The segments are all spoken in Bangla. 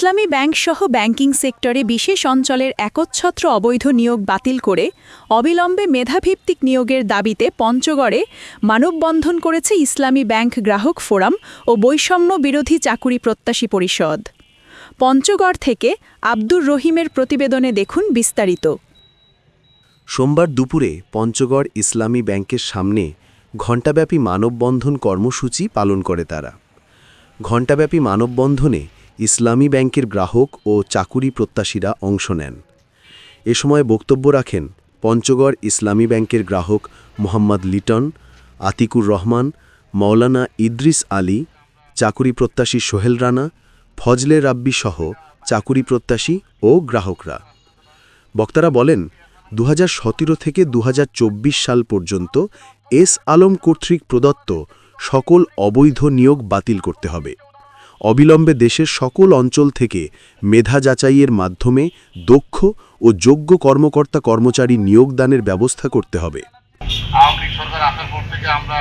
ইসলামী ব্যাংকসহ ব্যাংকিং সেক্টরে বিশেষ অঞ্চলের একচ্ছত্র অবৈধ নিয়োগ বাতিল করে অবিলম্বে মেধাভিত্তিক নিয়োগের দাবিতে পঞ্চগড়ে মানববন্ধন করেছে ইসলামী ব্যাংক গ্রাহক ফোরাম ও বৈষম্য বিরোধী চাকুরি প্রত্যাশী পরিষদ। পঞ্চগড় থেকে আব্দুর রহিমের প্রতিবেদনে দেখুন বিস্তারিত। সোমবার দুপুরে পঞ্চগড় ইসলামী ব্যাংকের সামনে ঘণ্টাব্যাপী মানববন্ধন কর্মসূচি পালন করে তারা। ঘণ্টাব্যাপী মানববন্ধনে ইসলামী ব্যাংকের গ্রাহক ও চাকুরি প্রত্যাশীরা অংশ নেন। এ সময় বক্তব্য রাখেন পঞ্চগড় ইসলামী ব্যাংকের গ্রাহক মোহাম্মদ লিটন, আতিকুর রহমান মৌলানা ইদ্রিস আলী, চাকুরি প্রত্যাশী সোহেল রানা, ফজলে রাব্বি সহ চাকুরি প্রত্যাশী ও গ্রাহকরা। বক্তারা বলেন দু হাজার সতেরো থেকে দু হাজার চব্বিশ সাল পর্যন্ত এস আলম কর্তৃক প্রদত্ত সকল অবৈধ নিয়োগ বাতিল করতে হবে। অবিলম্বে দেশের সকল অঞ্চল থেকে মেধা যাচাইয়ের মাধ্যমে দক্ষ ও যোগ্য কর্মকর্তা কর্মচারী নিয়োগদানের ব্যবস্থা করতে হবে। আমরা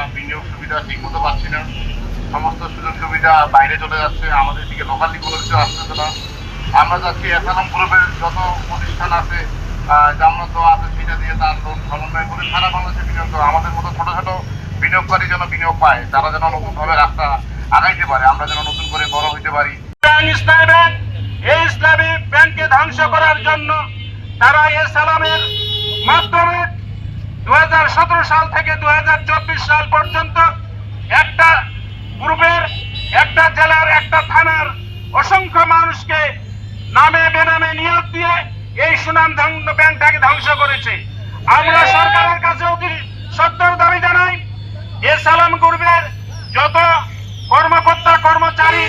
সমস্ত সুবিধা বাইরে চলে যাচ্ছে, আমাদের দিকে না। আমরা যত প্রতিষ্ঠান আছে আমাদের মতো ছোট ছোট বিনিয়োগকারী যেন বিনিয়োগ পায়, তারা যেন রাস্তা আগাইতে পারে, আমরা যেন নতুন করে বড় হইতে পারি। ইসলামী ব্যাংক এই ইসলামী ব্যাংককে ধ্বংস করার জন্য তারা এ সালামের মাধ্যমে দু সাল থেকে দু সাল পর্যন্ত একটা গ্রুপের, একটা জেলার, একটা থানার অসংখ্য মানুষকে নামে বেনামে নিয়োগ দিয়ে এই সুনাম ব্যাংকটাকে ধ্বংস করেছে। আমরা সরকারের কাছে অতি সত্তর দাবি জানাই, এ সালাম গ্রুপের যত কর্মকর্তা কর্মচারী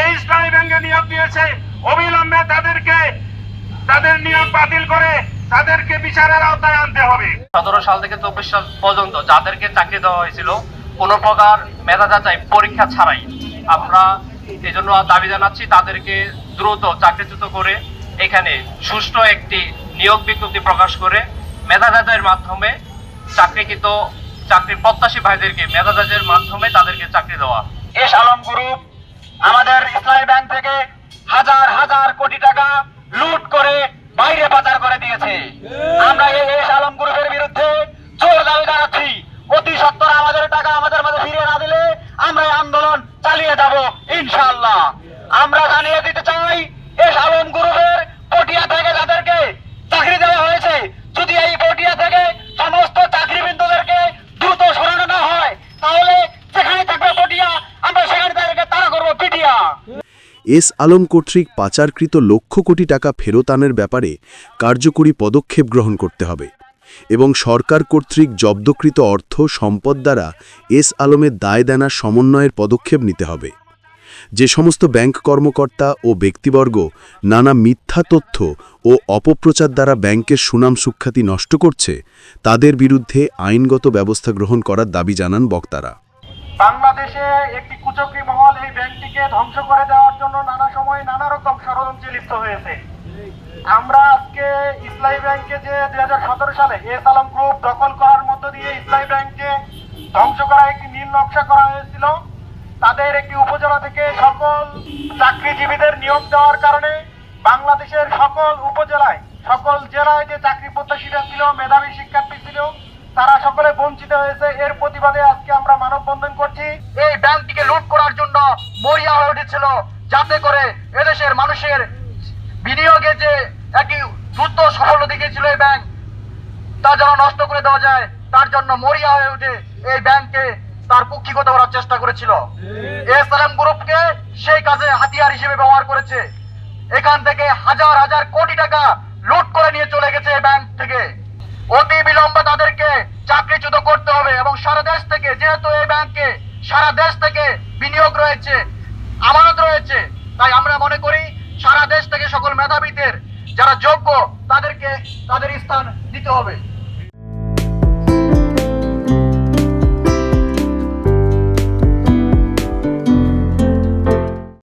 এই ইসলামী ব্যাংকে নিয়োগ দিয়েছে। অবিলম্বে তাদেরকে তাদের নিয়োগ বাতিল করে তাদেরকে বিচারের আওতায় আনতে হবে। সতেরো সাল থেকে চব্বিশ সাল পর্যন্ত যাদেরকে চাকরি দেওয়া হয়েছিল কোনো প্রকার মেধা যাচাই পরীক্ষা ছাড়াই আমরা এই জন্য দাবি জানাচ্ছি তাদেরকে দ্রুত চাকরিচ্যুত করে এখানে সুষ্ঠু একটি নিয়োগ বিজ্ঞপ্তি প্রকাশ করে মেধা যাচাইয়ের মাধ্যমে চাকরিকৃত চাকরি প্রত্যাশী ভাইদেরকে মেধা যাচাইয়ের মাধ্যমে তাদেরকে চাকরি দেওয়া। এস আলম গ্রুপ আমাদের ইসলামী ব্যাংক থেকে হাজার হাজার কোটি টাকা লুট করে বাইরে পাচার করে দিয়েছে আমরা এই এস আলম গ্রুপের বিরুদ্ধে জোর দাবি জানাচ্ছি অতি সত্তর আমাদের টাকা আমাদের মাঝে ফিরিয়ে না দিলে আমরা এই আন্দোলন চালিয়ে যাব ইনশাআল্লাহ আমরা জানিয়ে দিতে চাই এস আলম গ্রুপের পটিয়া থেকে যাদেরকে চাকরি দেওয়া হয়েছে যদি এই পটিয়া থেকে সমস্ত চাকরিবৃন্দদেরকে দ্রুত সরানো না হয় তাহলে যেখানে থাকবে পটিয়া আমরা সেখানে তাদেরকে তাড়া করব পিটিয়া এস আলম কর্তৃক পাচারকৃত লক্ষ কোটি টাকা ফেরত আনার ব্যাপারে কার্যকরী পদক্ষেপ গ্রহণ করতে হবে এবং সরকার কর্তৃক জব্দকৃত অর্থ, সম্পদ দ্বারা এস আলমের দায় দেনার সমন্বয়ের পদক্ষেপ নিতে হবে। যে সমস্ত ব্যাংক কর্মকর্তা ও ব্যক্তিবর্গ নানা মিথ্যা তথ্য ও অপপ্রচার দ্বারা ব্যাংকের সুনাম সুখ্যাতি নষ্ট করছে, তাদের বিরুদ্ধে আইনগত ব্যবস্থা গ্রহণ করার দাবি জানান বক্তারা। বাংলাদেশে একটি কুচক্রী মহল এই ব্যাংকটিকে ধ্বংস করে দেওয়ার জন্য নানা সময় নানা রকম ষড়যন্ত্রে লিপ্ত হয়েছে। আমরা আজকে ইসলামী ব্যাংকে যে দুই সালে এস আলম গ্রুপ দখল করার মধ্য দিয়ে ইসলামী ব্যাংকে ধ্বংস করা একটি নীল নকশা করা হয়েছিল, তাদের একটি উপজেলা থেকে সকল চাকরিজীবীদের নিয়োগ দেওয়ার কারণে বাংলাদেশের সকল উপজেলায়, সকল জেলায় যে চাকরি প্রত্যাশীরা ছিল, মেধাবী শিক্ষার্থী ছিল, তারা সকলে বঞ্চিত হয়েছে। এর প্রতিবাদে আজকে আমরা মানববন্ধন করছি এই ব্যাংকটিকে লুট করার জন্য মরিয়া হয়ে উঠেছিল, যাতে করে এদেশের মানুষের বিনিয়োগে যে একটি দ্রুত সাফল্য দেখিয়েছিল এই ব্যাংক, তা যেন নষ্ট করে দেওয়া যায়, তার জন্য মরিয়া হয়ে উঠে এই ব্যাংকে তার কুক্ষিগত করার চেষ্টা করেছিল। এস এল এম গ্রুপকে সেই কাজে হাতিয়ার হিসেবে ব্যবহার করেছে। এখান থেকে হাজার হাজার কোটি টাকা লুট করে নিয়ে চলে গেছে এই ব্যাংক থেকে। অতি বিলম্বে তাদেরকে চাকরিচ্যুত করতে হবে এবং সারা দেশ থেকে, যেহেতু এই ব্যাংকে সারা দেশ থেকে বিনিয়োগ রয়েছে, আমানত রয়েছে, তাই আমরা মনে করি সারা দেশ থেকে সকল মেধাবীদের যারা যোগ্য, তাদেরকে, তাদের স্থান দিতে হবে।